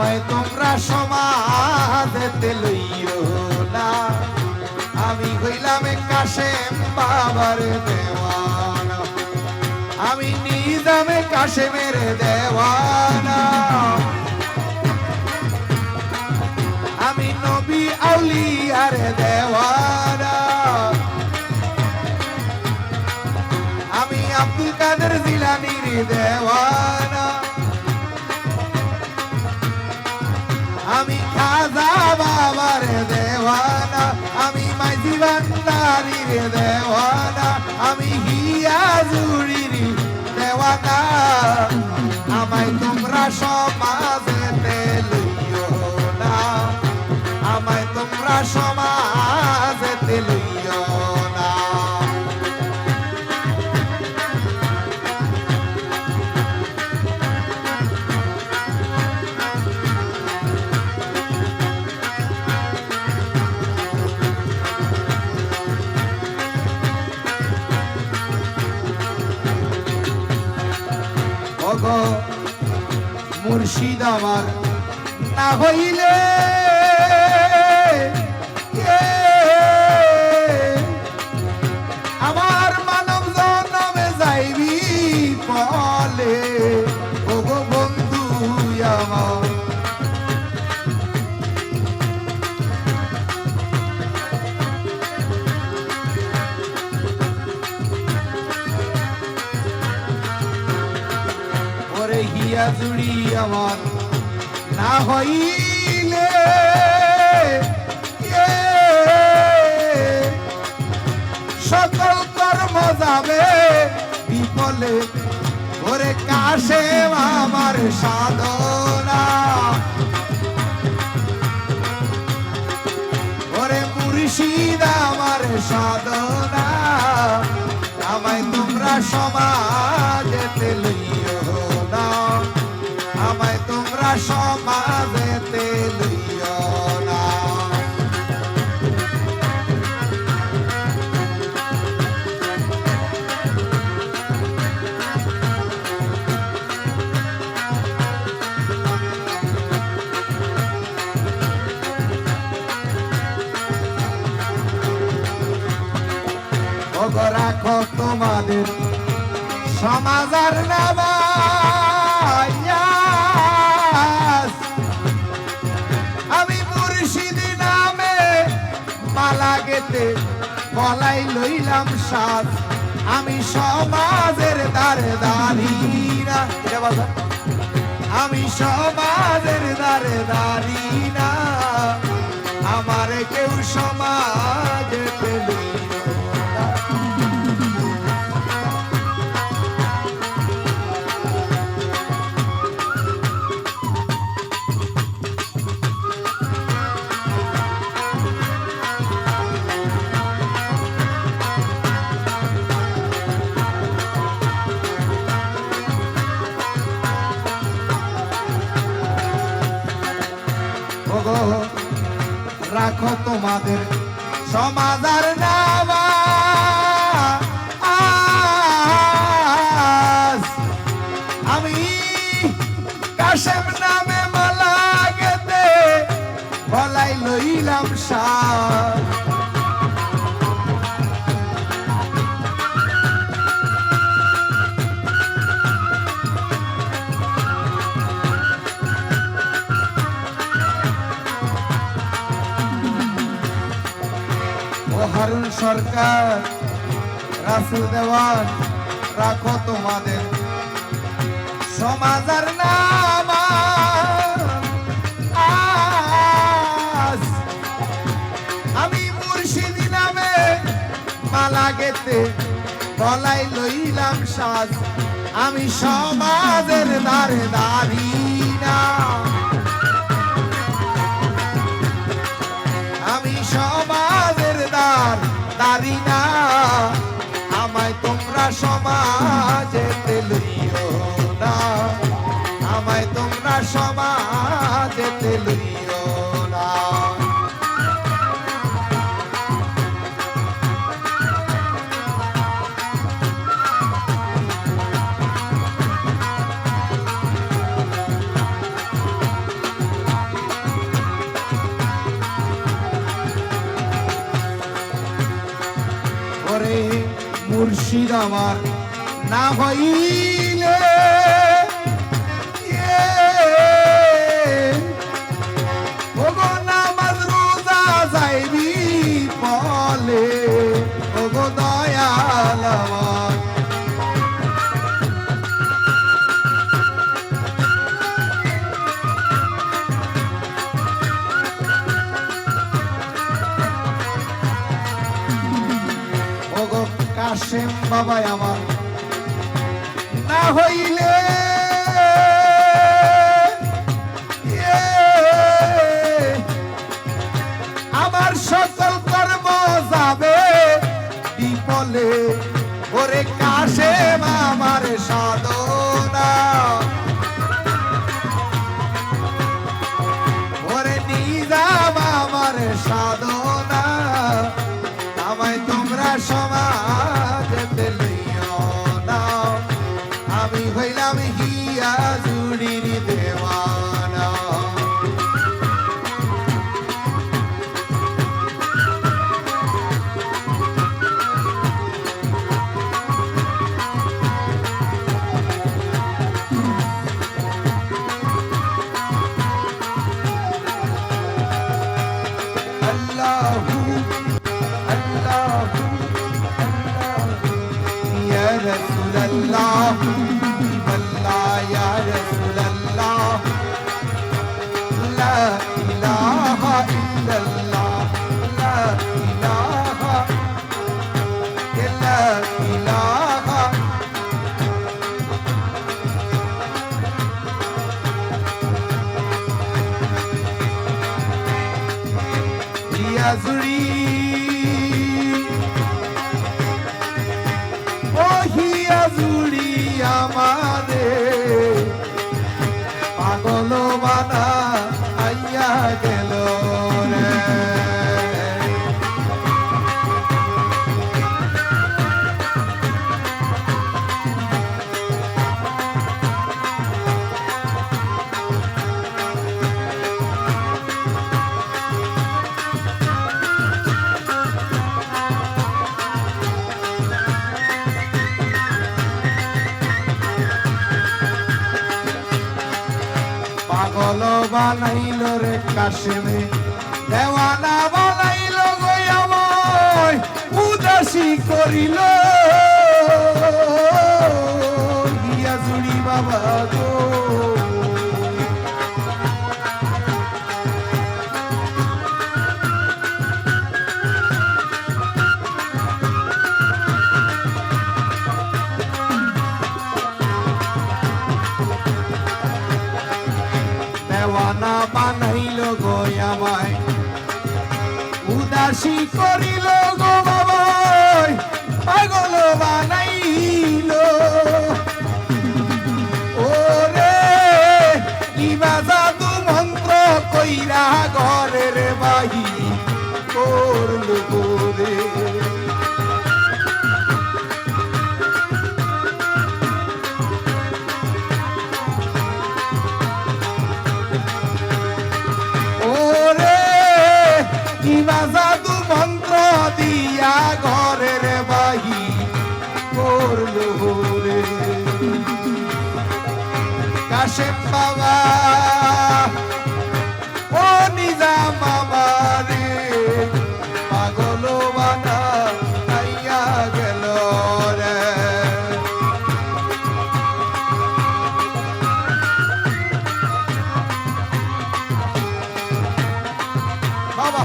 আমায় তোমরা সমাজেতে লইও না। আমি হইলাম কাশেম বাবার দেওয়ানা। আমি নিজামে কাশেমের দেওয়ানা। আমি নবী আউলিয়ার দেওয়ানা। আমি আব্দুল কাদের জিলানির দেওয়ানা। খাজা বাবার দেওয়ানা আমি মাঝি ভান্ডারির দেওয়ানা আমি হিয়া জুড়ির দেওয়ানা। আমায় তোমরা সমাজেতে আমার না হইলে আমার মানব জনমে যাইবি বলে জুড়ি আমার। না হইলে সকল কর্ম যাবে বিফলে। ওরে কাশে আমার সাধনা। ওরে মুর্শিদ আমার সাধনা। আমায় তোমরা সমাজেতে রাখো তোমাদের। সমাজার নামায়াস। আমি মুর্শিদি নামে মালা গেতে বলাই লইলাম সাজ। আমি সমাজের দ্বারে দাঁড়িনা আমি সমাজের দ্বারে দাঁড়ি না আমার কেউ সমাজে পেলিও সরকার, রাসুল দেওয়ান, রাখো তোমাদের। সমাজার নাম আমি মুর্শিদি নামে মালা গেতে বলাই লইলাম সাজ। আমি সমাজের দ্বারে দাঁড়ি না। দাঁড়ি না। আমায় তোমরা সমাজেতে লইও যাওয়া না হয় Love. আসবে। দেওয়ানা বানাইল আমায় উদাসী করিল। গিয়া জুড়ি বাবা গো। আমায়। উদাসী করিল গো বাবা। বাবা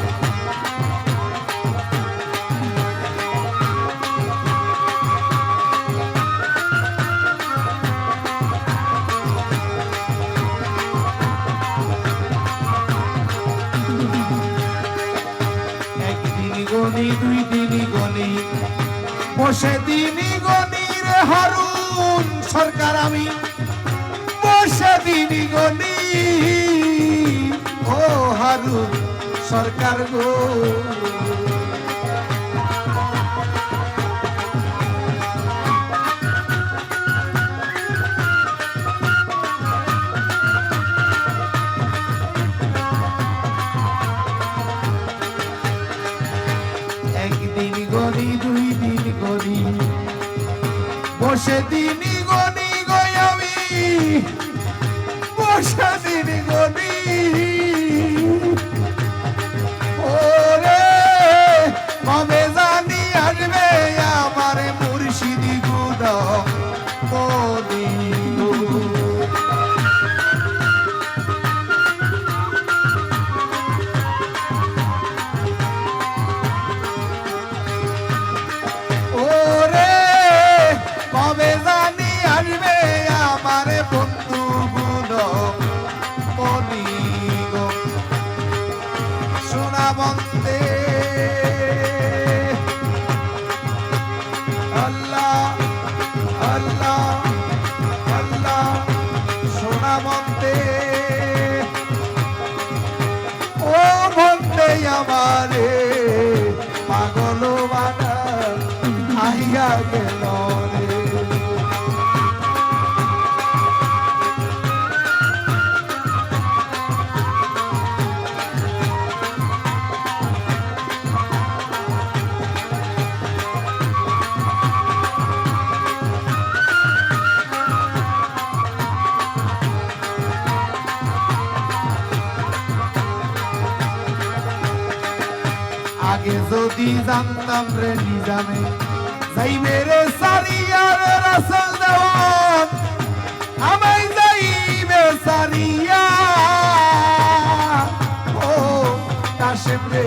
গনি দুই দিনই গনি, বসে দিনই গনি রে হারুন সরকার আমি। বসে দিনই গনি, ও হারুন। সরকার গো। একদিন গরি দুই দিন গরি বসে দিন বসে যদি জানতাম রে নিজামে যাই মেরে সারিয়ার রাসল দেওয়ান আমাই যাইবে সারিয়া ও কাশেম রে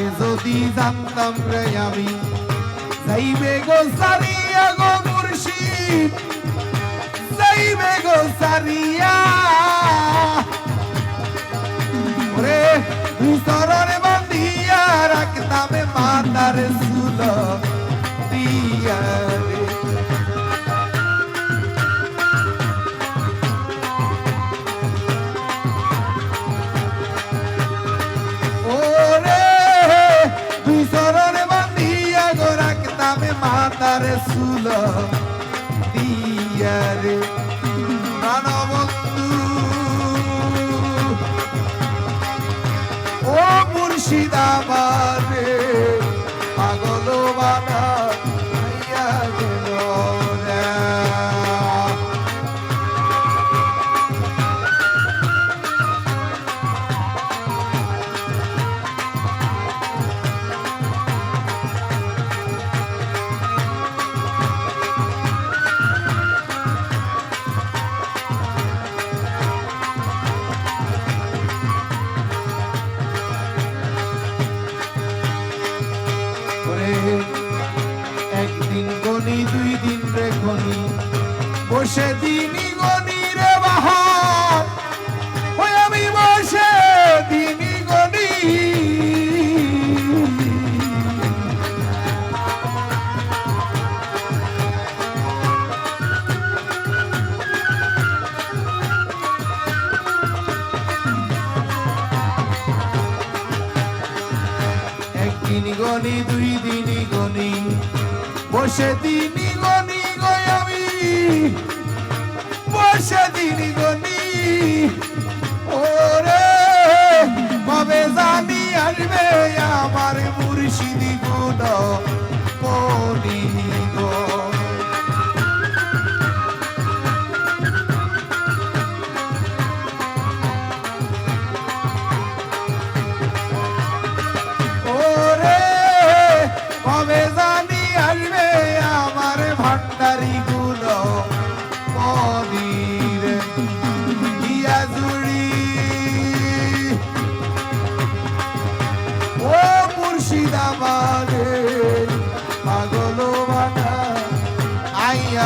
আগে যদি জানতাম রে আমি, যাইবে গো সারিয়া গো মুর্শিদ, যাইবে গো সারিয়া। ওরে চরণে বান্ধিয়া রাখতাম মাতার সুল দিয়া। রসুল দিয়ারে প্রাণবন্ধু ও মুর্শিদাবাদ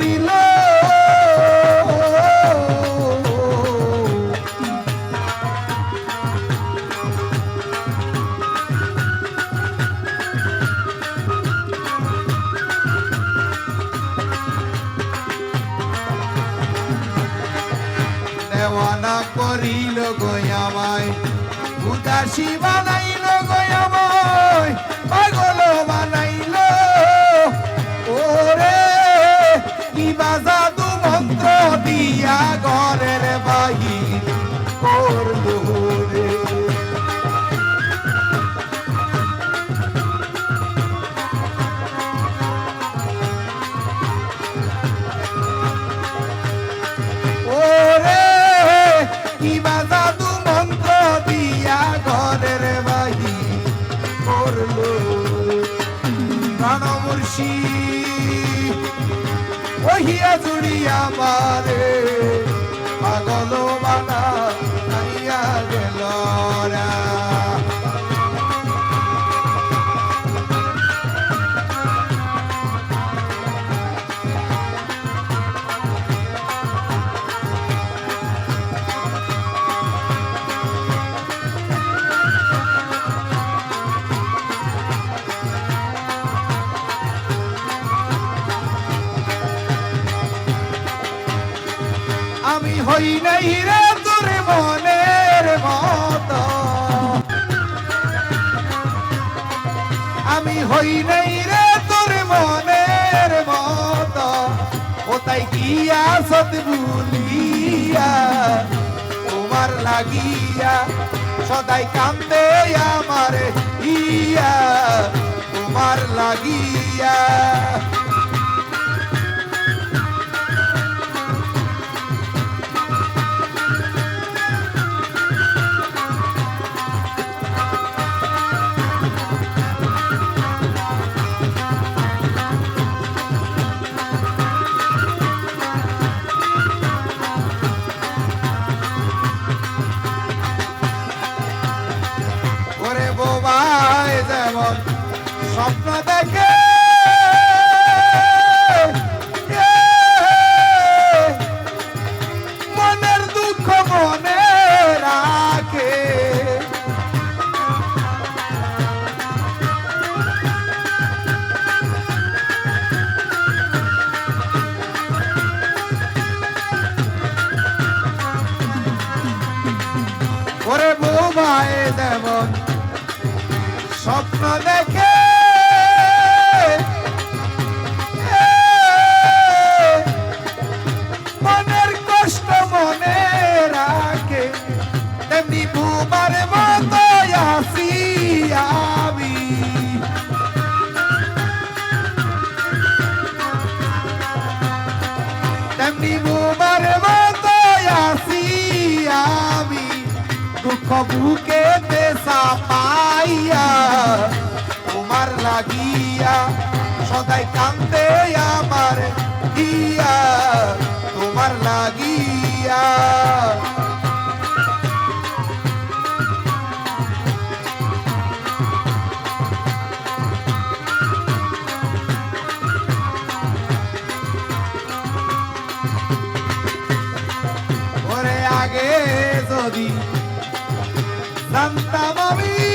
করিল। দেওয়ানা করিল গয়ামায় উদাসী বানাইল গয়ামায় ওহিয়া জুড়িয়া মারে পাগল বানা হই নাই রে তোর মনের মত। আমি হই নাই রে তোর মনের মত। কোথায় গিয়া সত তোমার লাগিয়া সদাই কান্দে আমার ইয়া তোমার লাগিয়া ওরে ভাই দেব। স্বপ্ন দেখে দুঃখ বুকে দেশা পাইয়া তোমার লাগিয়া সদাই কান্দে আমার দিয়া তোমার লাগিয়া। যদি জানতাম আমি